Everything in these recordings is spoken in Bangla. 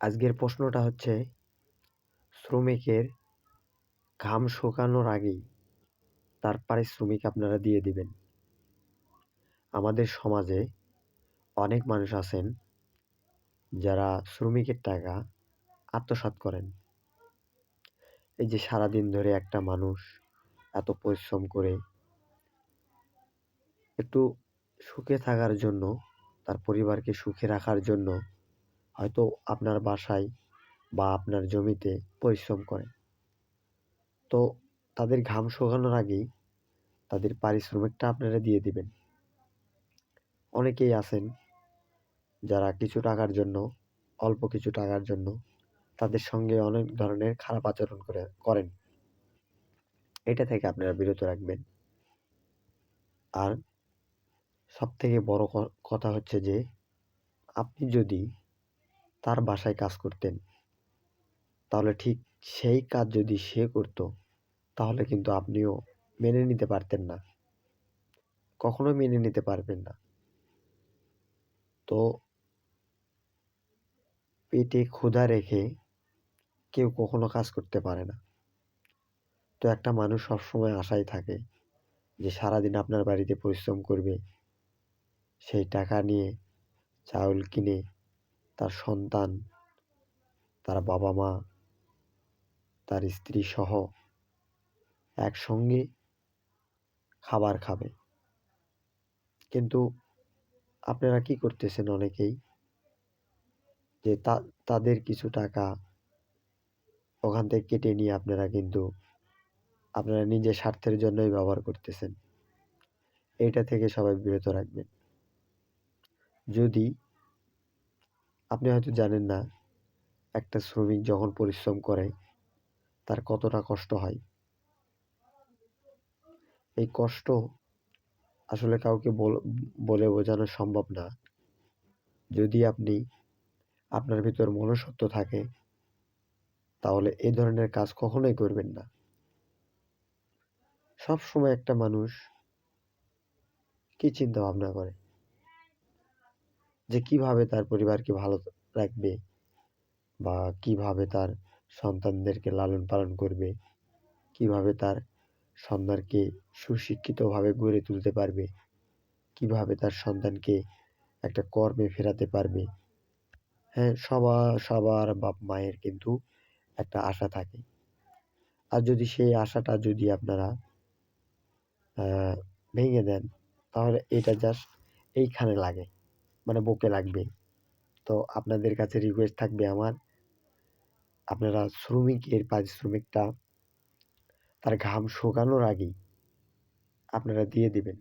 আজকের প্রশ্নটা হচ্ছে, শ্রমিকের ঘাম শুকানোর আগেই তার পারিশ্রমিক আপনারা দিয়ে দিবেন। আমাদের সমাজে অনেক মানুষ আছেন যারা শ্রমিকের টাকা আত্মসাৎ করেন। এই যে সারাদিন ধরে একটা মানুষ এত পরিশ্রম করে একটু সুখে থাকার জন্য, তার পরিবারকে সুখে রাখার জন্য হয়তো আপনার বাসায় বা আপনার জমিতে পরিশ্রম করে। তো তাদের ঘাম শুকানোর আগেই তাদের পারিশ্রমিকটা আপনারা দিয়ে দিবেন। অনেকেই আছেন যারা কিছু টাকার জন্য, অল্প কিছু টাকার জন্য তাদের সঙ্গে অনেক ধরনের খারাপ আচরণ করে, করেন। এটা থেকে আপনারা বিরত রাখবেন। আর সব থেকে বড় কথা হচ্ছে যে, আপনি যদি তার বাসায় কাজ করতেন। তাহলে ঠিক সেই কাজ যদি সে করতো, তাহলে কিন্তু আপনিও মেনে নিতে পারতেন না। কখনো মেনে নিতে পারবেন না। তো পেটে ক্ষুধা রেখে কেউ কখনো কাজ করতে পারে না। তো একটা মানুষ সবসময় আশায় থাকে যে সারাদিন আপনার বাড়িতে পরিশ্রম করবে, সেই টাকা নিয়ে চাউল কিনে তার সন্তান, তার বাবা মা তার স্ত্রী সহ একসঙ্গে খাবার খাবে। কিন্তু আপনারা কি করতেছেন অনেকেই? যে তাদের কিছু টাকা ওখান থেকে কেটে নিয়ে আপনারা কিন্তু আপনারা নিজের স্বার্থের জন্যই ব্যবহার করতেছেন। এটা থেকে সবাই বিরত রাখবেন। যদি আপনি হয়তো জানেন না, একটা শ্রমিক যখন পরিশ্রম করে, তার কতটা কষ্ট হয়? এই কষ্ট আসলে কাউকে বলে বোঝানো সম্ভব না। যদি আপনি আপনার ভিতর মনুষ্যত্ব থাকে, তাহলে এই ধরনের কাজ কখনোই করবেন না। সব সময় একটা মানুষ কি চিন্তা ভাবনা করে? যে কীভাবে তার পরিবারকে ভালো রাখবে বা কীভাবে তার সন্তানদেরকে লালন পালন করবে, কীভাবে তার সন্তানকে সুশিক্ষিতভাবে গড়ে তুলতে পারবে, কীভাবে তার সন্তানকে একটা কর্মে ফেরাতে পারবে। হ্যাঁ সবার সবার বাপ মায়ের কিন্তু একটা আশা থাকে। আর যদি সেই আশাটা যদি আপনারা ভেঙে দেন, তাহলে এটা জাস্ট এইখানে লাগে। মানে বুকে লাগবে। তো আপনাদের কাছে রিকোয়েস্ট থাকবে আমার। আপনারা শ্রমিকের পারিশ্রমিকটা তার ঘাম শুকানোর আগেই আপনারা দিয়ে দিবেন।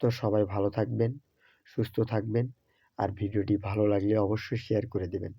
তো সবাই ভালো থাকবেন, সুস্থ থাকবেন, আর ভিডিওটি ভালো লাগলে অবশ্যই শেয়ার করে দেবেন।